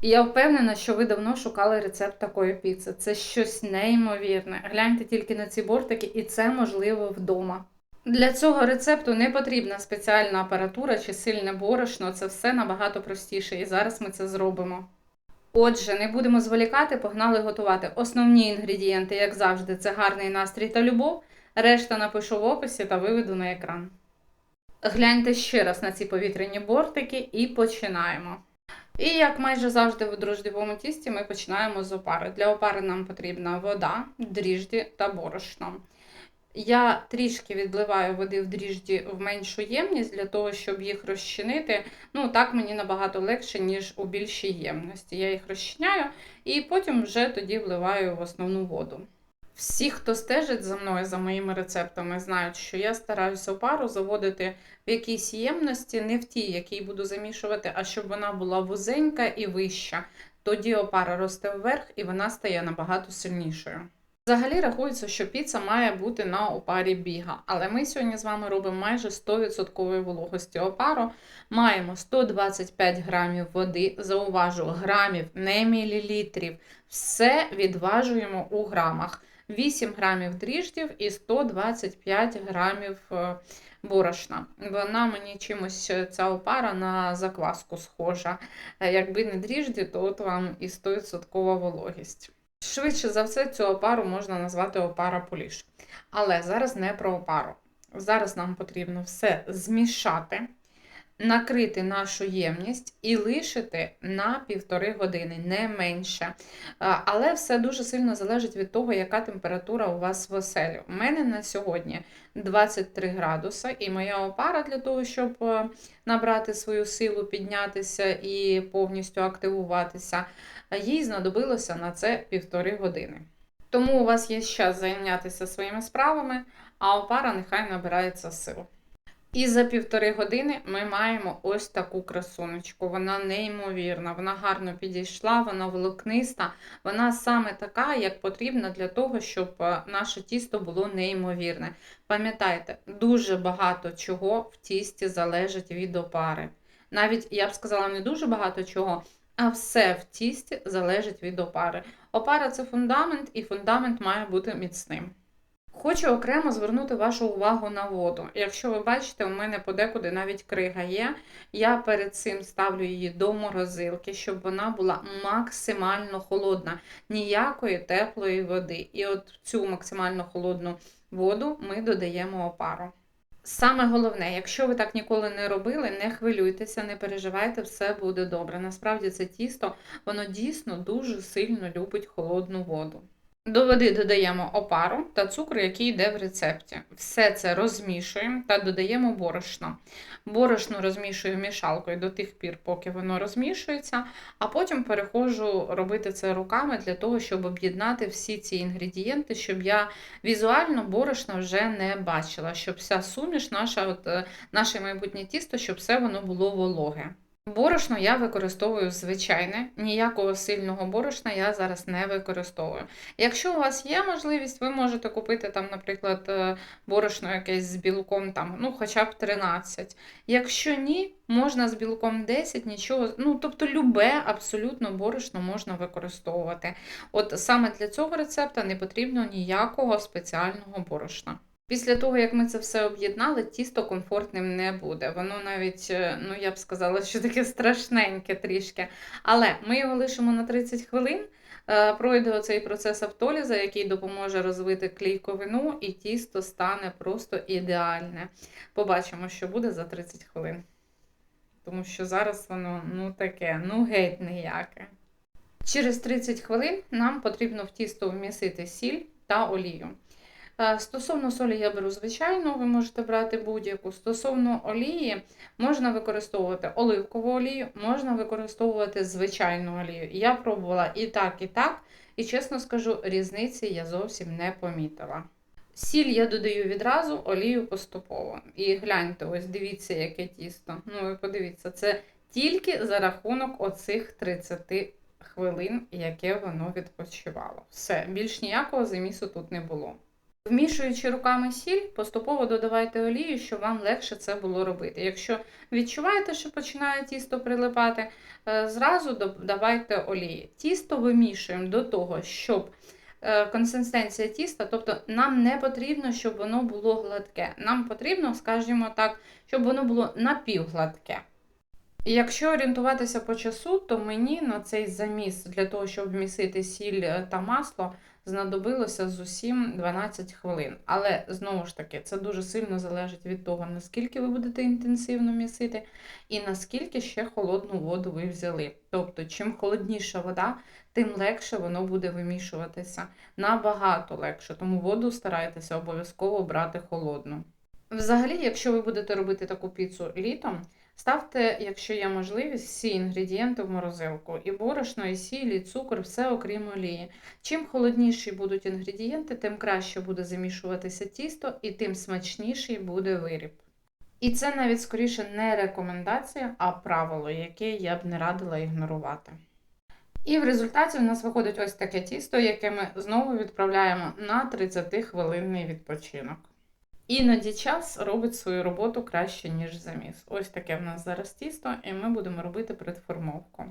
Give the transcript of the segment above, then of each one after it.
І я впевнена, що ви давно шукали рецепт такої піци. Це щось неймовірне. Гляньте тільки на ці бортики, і це можливо вдома. Для цього рецепту не потрібна спеціальна апаратура чи сильне борошно, це все набагато простіше, і зараз ми це зробимо. Отже, не будемо зволікати, погнали готувати. Основні інгредієнти, як завжди, це гарний настрій та любов. Решта напишу в описі та виведу на екран. Гляньте ще раз на ці повітряні бортики і починаємо. І як майже завжди в дрождєвому тісті, ми починаємо з опари. Для опари нам потрібна вода, дріжджі та борошно. Я трішки відливаю води в дріжджі в меншу ємність для того, щоб їх розчинити. Ну, так мені набагато легше, ніж у більшій ємності. Я їх розчиняю і потім вже тоді вливаю в основну воду. Всі, хто стежить за мною, за моїми рецептами, знають, що я стараюся опару заводити в якійсь ємності, не в тій, якій буду замішувати, а щоб вона була вузенька і вища. Тоді опара росте вверх і вона стає набагато сильнішою. Взагалі рахується, що піца має бути на опарі біга, але ми сьогодні з вами робимо майже 100% вологості опару. Маємо 125 грамів води, зауважу, грамів, не мілілітрів. Все відважуємо у грамах. 8 грамів дріждів і 125 грамів е, борошна. Вона мені чимось е, ця опара на закваску схожа. Е, Якби не дріжді, то от вам і 100% вологість. Швидше за все, цю опару можна назвати опара поліш. Але зараз не про опару. Зараз нам потрібно все змішати, накрити нашу ємність і лишити на півтори години, не менше. Але все дуже сильно залежить від того, яка температура у вас в оселі. У мене на сьогодні 23 градуса, і моя опара для того, щоб е, набрати свою силу, піднятися і повністю активуватися, їй знадобилося на це півтори години. Тому у вас є час зайнятися своїми справами, а опара нехай набирається сил. І за півтори години ми маємо ось таку красунечку. Вона неймовірна, вона гарно підійшла, вона волокниста, вона саме така, як потрібна для того, щоб е, наше тісто було неймовірне. Пам'ятайте, дуже багато чого в тісті залежить від опари. Навіть я б сказала, не дуже багато чого, а все в тісті залежить від опари. Опара це фундамент, і фундамент має бути міцним. Хочу окремо звернути вашу увагу на воду. Якщо ви бачите, у мене подекуди навіть крига є. Я перед цим ставлю її до морозилки, щоб вона була максимально холодна, ніякої теплої води. І от цю максимально холодну воду ми додаємо опару. Саме головне, якщо ви так ніколи не робили, не хвилюйтеся, не переживайте, все буде добре. Насправді це тісто, воно дійсно дуже сильно любить холодну воду. До води додаємо опару та цукор, який йде в рецепті. Все це розмішуємо та додаємо борошно. Борошно розмішую мішалкою до тих пір, поки воно розмішується, а потім переходжу робити це руками для того, щоб об'єднати всі ці інгредієнти, щоб я візуально борошно вже не бачила, щоб вся суміш, наша, от, е, наше майбутнє тісто, щоб все воно було вологе. Борошно я використовую звичайне, ніякого сильного борошна я зараз не використовую. Якщо у вас є можливість, ви можете купити там, наприклад, е, борошно якесь з білком, там, ну, хоча б 13. Якщо ні, можна з білком 10, нічого, ну, тобто любе абсолютно борошно можна використовувати. От саме для цього рецепта не потрібно ніякого спеціального борошна. Після того, як ми це все об'єднали, тісто комфортним не буде. Воно навіть, е, ну я б сказала, що таке страшненьке трішки. Але ми його лишимо на 30 хвилин. е, Пройде оцей процес автоліза, який допоможе розвити клейковину, і тісто стане просто ідеальне. Побачимо, що буде за 30 хвилин. Тому що зараз воно ну таке, ну геть ніяке. Через 30 хвилин нам потрібно в тісто вмісити сіль та олію. Е, Стосовно солі я беру звичайну, ви можете брати будь-яку. Стосовно олії, можна використовувати оливкову олію, можна використовувати звичайну олію. Я пробувала і так, і так, і чесно скажу, різниці я зовсім не помітила. Сіль я додаю відразу, олію поступово. І гляньте, ось дивіться, яке тісто. Ну, ви подивіться, це тільки за рахунок оцих 30 хвилин, яке воно відпочивало. Все, більш ніякого замісу тут не було. Вмішуючи руками сіль, поступово додавайте олію, щоб вам легше це було робити. Якщо відчуваєте, що починає тісто прилипати, е, зразу додавайте олії. Тісто вимішуємо до того, щоб е, консистенція тіста, тобто нам не потрібно, щоб воно було гладке. Нам потрібно, скажімо так, щоб воно було напівгладке. Якщо орієнтуватися по часу, то мені на цей заміс для того, щоб вмісити сіль е, та масло, знадобилося з усім 12 хвилин. Але знову ж таки, це дуже сильно залежить від того, наскільки ви будете інтенсивно місити, і наскільки ще холодну воду ви взяли. Тобто, чим холодніша вода, тим легше воно буде вимішуватися. Набагато легше, тому воду старайтеся обов'язково брати холодну. Взагалі, якщо ви будете робити таку піцу літом, ставте, якщо є можливість, всі інгредієнти в морозилку. І борошно, і сіль, і цукор, все окрім олії. Чим холодніші будуть інгредієнти, тим краще буде замішуватися тісто і тим смачніший буде виріб. І це навіть скоріше не рекомендація, а правило, яке я б не радила ігнорувати. І в результаті у нас виходить ось таке тісто, яке ми знову відправляємо на 30-хвилинний відпочинок. Іноді час робить свою роботу краще, ніж заміс. Ось таке в нас зараз тісто, і ми будемо робити предформовку.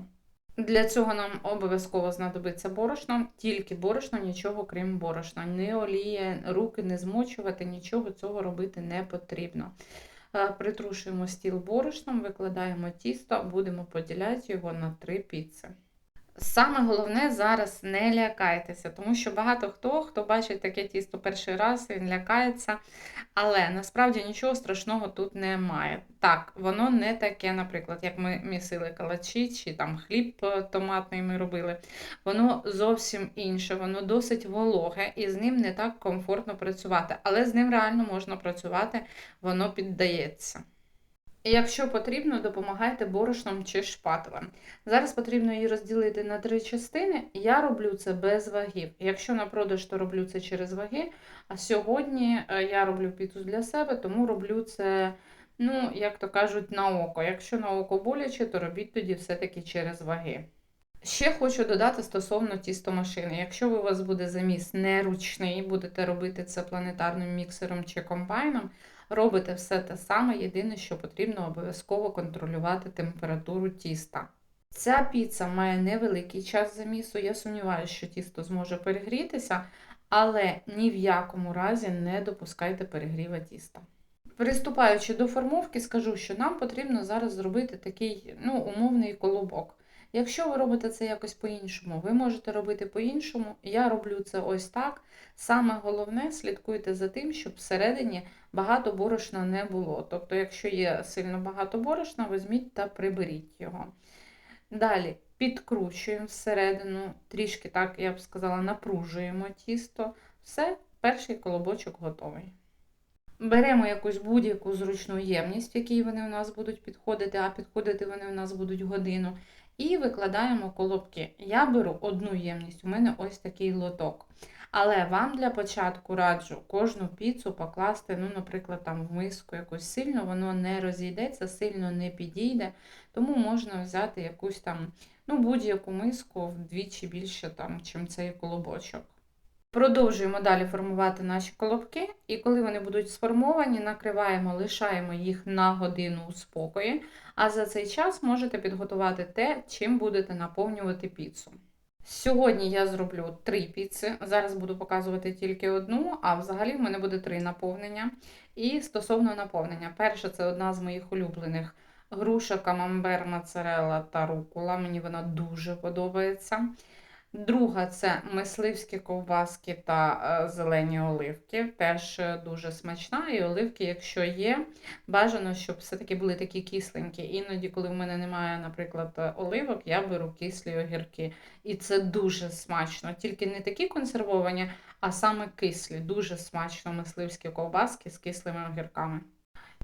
Для цього нам обов'язково знадобиться борошно, тільки борошно, нічого крім борошна. Не олія, руки не змочувати, нічого цього робити не потрібно. Е, притрушуємо стіл борошном, викладаємо тісто, будемо поділяти його на три піци. Саме головне зараз не лякайтеся, тому що багато хто, хто бачить таке тісто перший раз, він лякається. Але насправді нічого страшного тут немає. Так, воно не таке, наприклад, як ми місили калачі, чи там хліб е, томатний ми робили. Воно зовсім інше, воно досить вологе і з ним не так комфортно працювати. Але з ним реально можна працювати, воно піддається. Якщо потрібно, допомагайте борошном чи шпателем. Зараз потрібно її розділити на три частини. Я роблю це без вагів. Якщо на продаж, то роблю це через ваги. А сьогодні е, я роблю піцу для себе, тому роблю це, ну, як то кажуть, на око. Якщо на око боляче, то робіть тоді все-таки через ваги. Ще хочу додати стосовно тістомашини. Якщо у вас буде заміс неручний, будете робити це планетарним міксером чи комбайном, робите все те саме, єдине, що потрібно обов'язково контролювати температуру тіста. Ця піца має невеликий час замісу. Я сумніваюся, що тісто зможе перегрітися, але ні в якому разі не допускайте перегріва тіста. Приступаючи до формовки, скажу, що нам потрібно зараз зробити такий ну, умовний колобок. Якщо ви робите це якось по-іншому, ви можете робити по-іншому. Я роблю це ось так. Саме головне, слідкуйте за тим, щоб всередині багато борошна не було. Тобто, якщо є сильно багато борошна, візьміть та приберіть його. Далі підкручуємо всередину, трішки, так, я б сказала, напружуємо тісто. Все, перший колобочок готовий. Беремо якусь будь-яку зручну ємність, в якій вони у нас будуть підходити, а підходити вони у нас будуть годину. І викладаємо колобки. Я беру одну ємність, у мене ось такий лоток. Але вам для початку раджу кожну піцу покласти, ну, наприклад, там в миску якусь сильно, воно не розійдеться, сильно не підійде. Тому можна взяти якусь там, ну, будь-яку миску вдвічі більше, там, чим цей колобочок. Продовжуємо далі формувати наші колобки, і коли вони будуть сформовані, накриваємо, лишаємо їх на годину у спокої, а за цей час можете підготувати те, чим будете наповнювати піцу. Сьогодні я зроблю три піци. Зараз буду показувати тільки одну, а взагалі в мене буде три наповнення. І стосовно наповнення, перше це одна з моїх улюблених груша, камамбер, моцарелла та рукула. Мені вона дуже подобається. Друга це мисливські ковбаски та е, зелені оливки. Теж е, дуже смачна. І оливки, якщо є, бажано, щоб все-таки були такі кисленькі. Іноді, коли в мене немає, наприклад, е, оливок, я беру кислі огірки. І це дуже смачно. Тільки не такі консервовані, а саме кислі. Дуже смачно мисливські ковбаски з кислими огірками.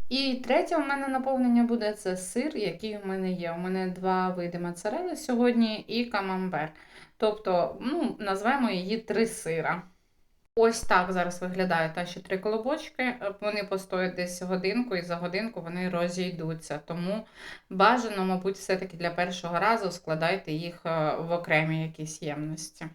І третє у мене наповнення буде це сир, який у мене є. У мене два види моцарели сьогодні і камамбер. Тобто, ну, назвемо її три сира. Ось так зараз виглядають наші три колобочки. Вони постоять десь годинку, і за годинку вони розійдуться. Тому бажано, мабуть, все-таки для першого разу складайте їх е, в окремі якісь ємності.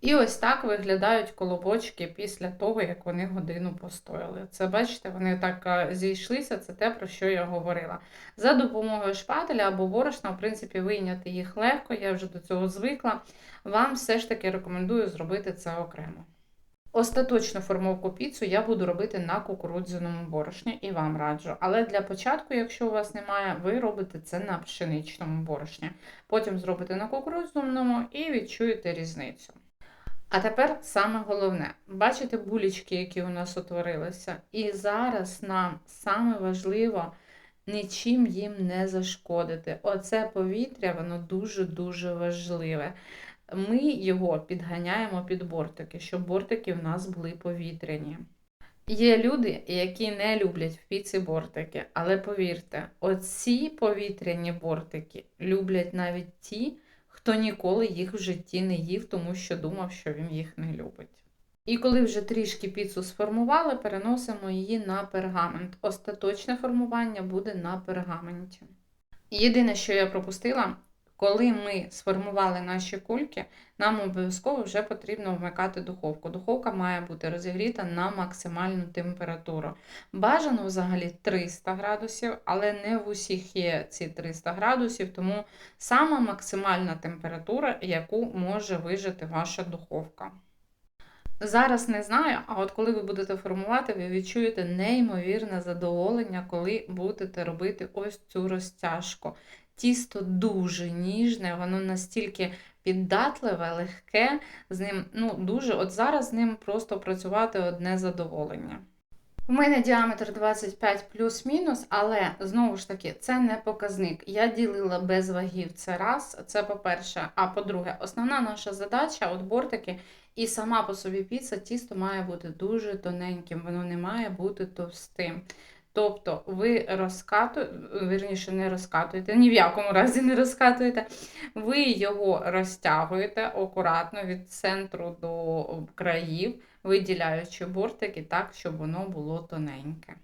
І ось так виглядають колобочки після того, як вони годину постояли. Це бачите, вони так е, зійшлися, це те, про що я говорила. За допомогою шпателя або борошна, в принципі, вийняти їх легко, я вже до цього звикла. Вам все ж таки рекомендую зробити це окремо. Остаточну формовку піцу я буду робити на кукурудзяному борошні і вам раджу. Але для початку, якщо у вас немає, ви робите це на пшеничному борошні. Потім зробите на кукурудзяному і відчуєте різницю. А тепер саме головне, бачите булічки, які у нас утворилися. І зараз нам саме важливо нічим їм не зашкодити. Оце повітря, воно дуже-дуже важливе. Ми його підганяємо під бортики, щоб бортики в нас були повітряні. Є люди, які не люблять в піці бортики, але повірте, оці повітряні бортики люблять навіть ті, хто ніколи їх в житті не їв, тому що думав, що він їх не любить. І коли вже трішки піцу сформували, переносимо її на пергамент. Остаточне формування буде на пергаменті. Єдине, що я пропустила, коли ми сформували наші кульки, нам обов'язково вже потрібно вмикати духовку. Духовка має бути розігріта на максимальну температуру. Бажано взагалі 300 градусів, але не в усіх є ці 300 градусів, тому сама максимальна температура, яку може вижити ваша духовка. Зараз не знаю, а от коли ви будете формувати, ви відчуєте неймовірне задоволення, коли будете робити ось цю розтяжку. Тісто дуже ніжне, воно настільки піддатливе, легке, з ним ну, дуже, от зараз з ним просто працювати одне задоволення. У мене діаметр 25 плюс-мінус, але знову ж таки, це не показник. Я ділила без вагів це раз, це по-перше. А по-друге, основна наша задача от бортики, і сама по собі піца, тісто має бути дуже тоненьким, воно не має бути товстим. Тобто ви розкатуєте, вірніше, не розкатуєте, ні в якому разі не розкатуєте, ви його розтягуєте акуратно від центру до країв, виділяючи бортики так, щоб воно було тоненьке.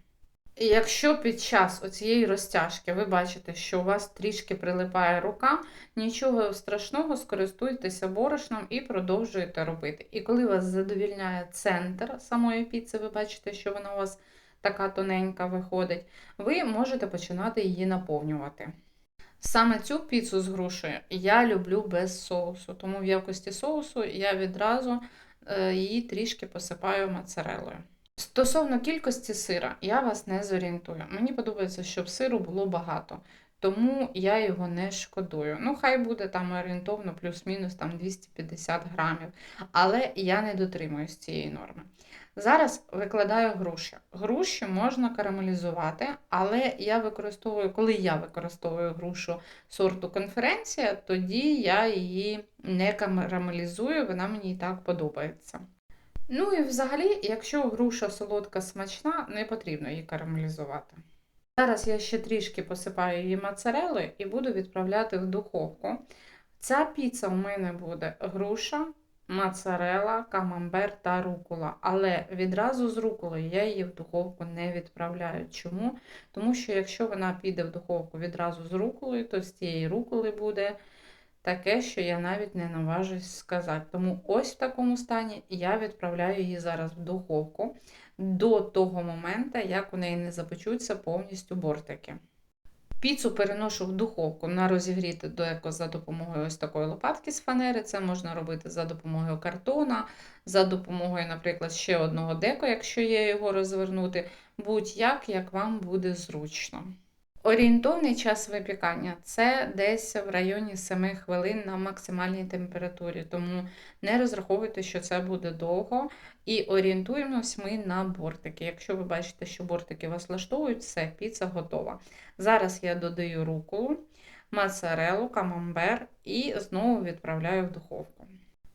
І якщо під час оцієї розтяжки ви бачите, що у вас трішки прилипає рука, нічого страшного, скористуйтеся борошном і продовжуєте робити. І коли вас задовільняє центр самої піци, ви бачите, що вона у вас така тоненька виходить, ви можете починати її наповнювати. Саме цю піцу з грушею я люблю без соусу, тому в якості соусу я відразу е, її трішки посипаю моцарелою. Стосовно кількості сира, я вас не зорієнтую. Мені подобається, щоб сиру було багато, тому я його не шкодую. Ну, хай буде там орієнтовно плюс-мінус там 250 грамів, але я не дотримуюсь цієї норми. Зараз викладаю груші. Груші можна карамелізувати, але я використовую, коли я використовую грушу сорту конференція, тоді я її не карамелізую, вона мені і так подобається. Ну і взагалі, якщо груша солодка смачна, не потрібно її карамелізувати. Зараз я ще трішки посипаю її моцарелою і буду відправляти в духовку. Ця піца у мене буде груша, моцарела, камамбер та рукола. Але відразу з руколою я її в духовку не відправляю. Чому? Тому що якщо вона піде в духовку відразу з руколою, то з цієї руколи буде таке, що я навіть не наважусь сказати. Тому ось в такому стані я відправляю її зараз в духовку до того моменту, як у неї не запечуться повністю бортики. Піцу переношу в духовку на розігріти деко за допомогою ось такої лопатки з фанери. Це можна робити за допомогою картона, за допомогою, наприклад, ще одного деко, якщо є його розвернути, будь-як, як вам буде зручно. Орієнтовний час випікання це десь в районі 7 хвилин на максимальній температурі, тому не розраховуйте, що це буде довго. І орієнтуємось ми на бортики. Якщо ви бачите, що бортики вас влаштовують, все, піца готова. Зараз я додаю руколу, моцарелу, камамбер і знову відправляю в духовку.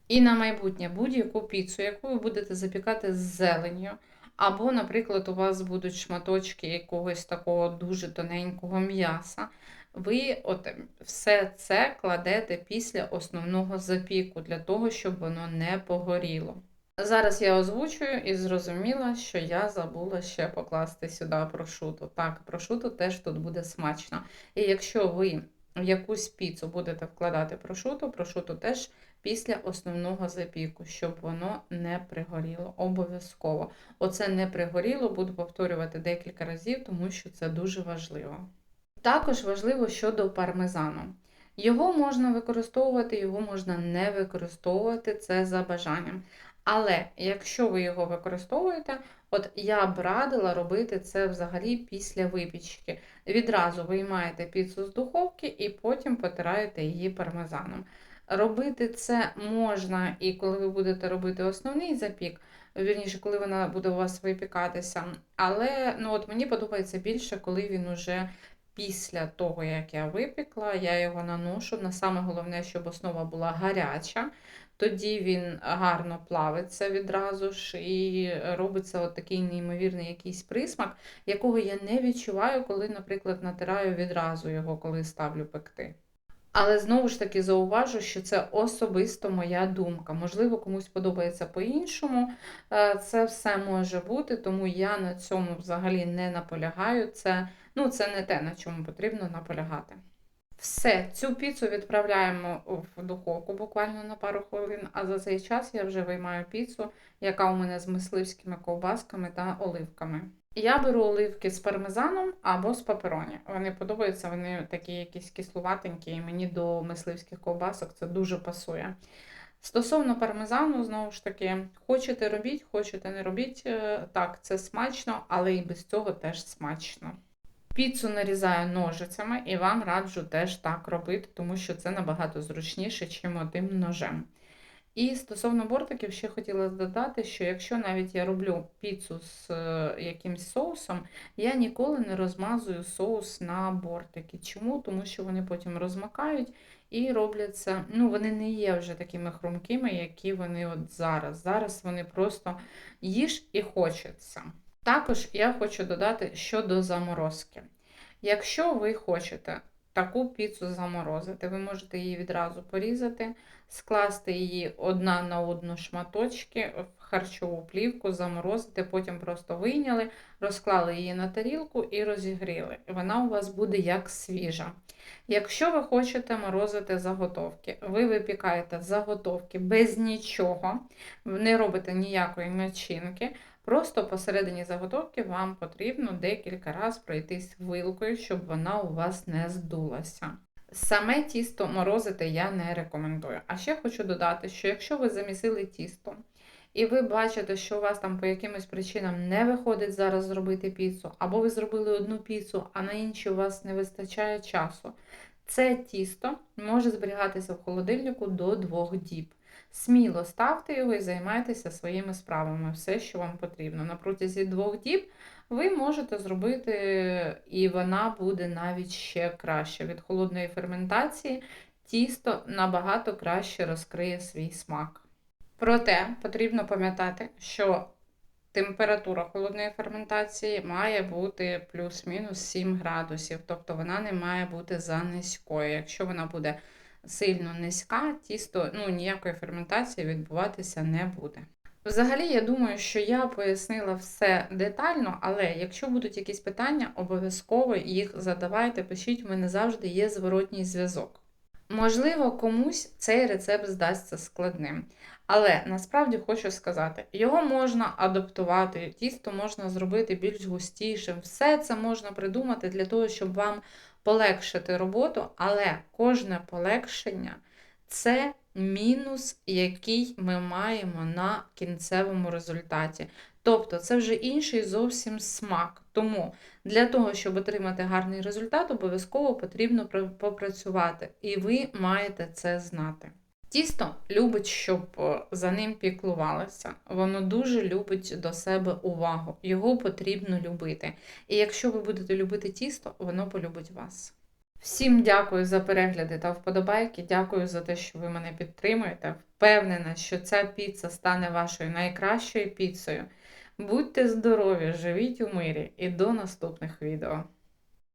І на майбутнє будь-яку піцу, яку ви будете запікати з зеленню. Або, наприклад, у вас будуть шматочки якогось такого дуже тоненького м'яса. Ви от все це кладете після основного запіку, для того, щоб воно не погоріло. Зараз я озвучую і зрозуміла, що я забула ще покласти сюди прошуту. Так, прошуту теж тут буде смачно. І якщо ви в якусь піцу будете вкладати прошуту, прошуту теж після основного запіку, щоб воно не пригоріло. Обов'язково. Оце не пригоріло, буду повторювати декілька разів, тому що це дуже важливо. Також важливо щодо пармезану. Його можна використовувати, його можна не використовувати, це за бажанням. Але якщо ви його використовуєте, от я б радила робити це взагалі після випічки. Відразу виймаєте піцу з духовки і потім потираєте її пармезаном. Робити це можна і коли ви будете робити основний запік, вірніше, коли вона буде у вас випікатися. Але ну, от мені подобається більше, коли він уже після того, як я випікла, я його наношу. На саме головне, щоб основа була гаряча. Тоді він гарно плавиться відразу ж і робиться от такий неймовірний якийсь присмак, якого я не відчуваю, коли, наприклад, натираю відразу його, коли ставлю пекти. Але знову ж таки зауважу, що це особисто моя думка. Можливо, комусь подобається по-іншому. Е, Це все може бути, тому я на цьому взагалі не наполягаю. Це, ну, це не те, на чому потрібно наполягати. Все, цю піцу відправляємо в духовку буквально на пару хвилин, а за цей час я вже виймаю піцу, яка у мене з мисливськими ковбасками та оливками. Я беру оливки з пармезаном або з папероні. Вони подобаються, вони такі якісь кислуватенькі, і мені до мисливських ковбасок це дуже пасує. Стосовно пармезану, знову ж таки, хочете робіть, хочете не робіть. е, Так, це смачно, але і без цього теж смачно. Піцу нарізаю ножицями і вам раджу теж так робити, тому що це набагато зручніше, чим одним ножем. І стосовно бортиків, ще хотіла додати, що якщо навіть я роблю піцу з е, якимсь соусом, я ніколи не розмазую соус на бортики. Чому? Тому що вони потім розмакають і робляться, ну, вони не є вже такими хрумкими, які вони от зараз. Зараз вони просто їж і хочеться. Також я хочу додати щодо заморозки. Якщо ви хочете таку піцу заморозити, ви можете її відразу порізати, скласти її одна на одну шматочки в харчову плівку, заморозити, потім просто вийняли, розклали її на тарілку і розігріли. Вона у вас буде як свіжа. Якщо ви хочете морозити заготовки, ви випікаєте заготовки без нічого, не робите ніякої начинки. Просто посередині заготовки вам потрібно декілька разів пройтись вилкою, щоб вона у вас не здулася. Саме тісто морозити я не рекомендую. А ще хочу додати, що якщо ви замісили тісто, і ви бачите, що у вас там по якимось причинам не виходить зараз зробити піцу, або ви зробили одну піцу, а на іншій у вас не вистачає часу, це тісто може зберігатися в холодильнику до двох діб. Сміло ставте його і займайтеся своїми справами, все, що вам потрібно. На протязі двох діб ви можете зробити, і вона буде навіть ще краще. Від холодної ферментації тісто набагато краще розкриє свій смак. Проте потрібно пам'ятати, що температура холодної ферментації має бути плюс-мінус 7 градусів, тобто вона не має бути за низькою. Якщо вона буде сильно низька, тісто ну, ніякої ферментації відбуватися не буде. Взагалі, я думаю, що я пояснила все детально, але якщо будуть якісь питання, обов'язково їх задавайте, пишіть, в мене завжди є зворотній зв'язок. Можливо, комусь цей рецепт здасться складним. Але насправді хочу сказати, його можна адаптувати, тісто можна зробити більш густішим. Все це можна придумати для того, щоб вам полегшити роботу, але кожне полегшення це мінус, який ми маємо на кінцевому результаті. Тобто це вже інший зовсім смак. Тому для того, щоб отримати гарний результат, обов'язково потрібно попрацювати, і ви маєте це знати. Тісто любить, щоб е, за ним піклувалося. Воно дуже любить до себе увагу. Його потрібно любити. І якщо ви будете любити тісто, воно полюбить вас. Всім дякую за перегляди та вподобайки. Дякую за те, що ви мене підтримуєте. Впевнена, що ця піца стане вашою найкращою піцею. Будьте здорові, живіть у мирі і до наступних відео!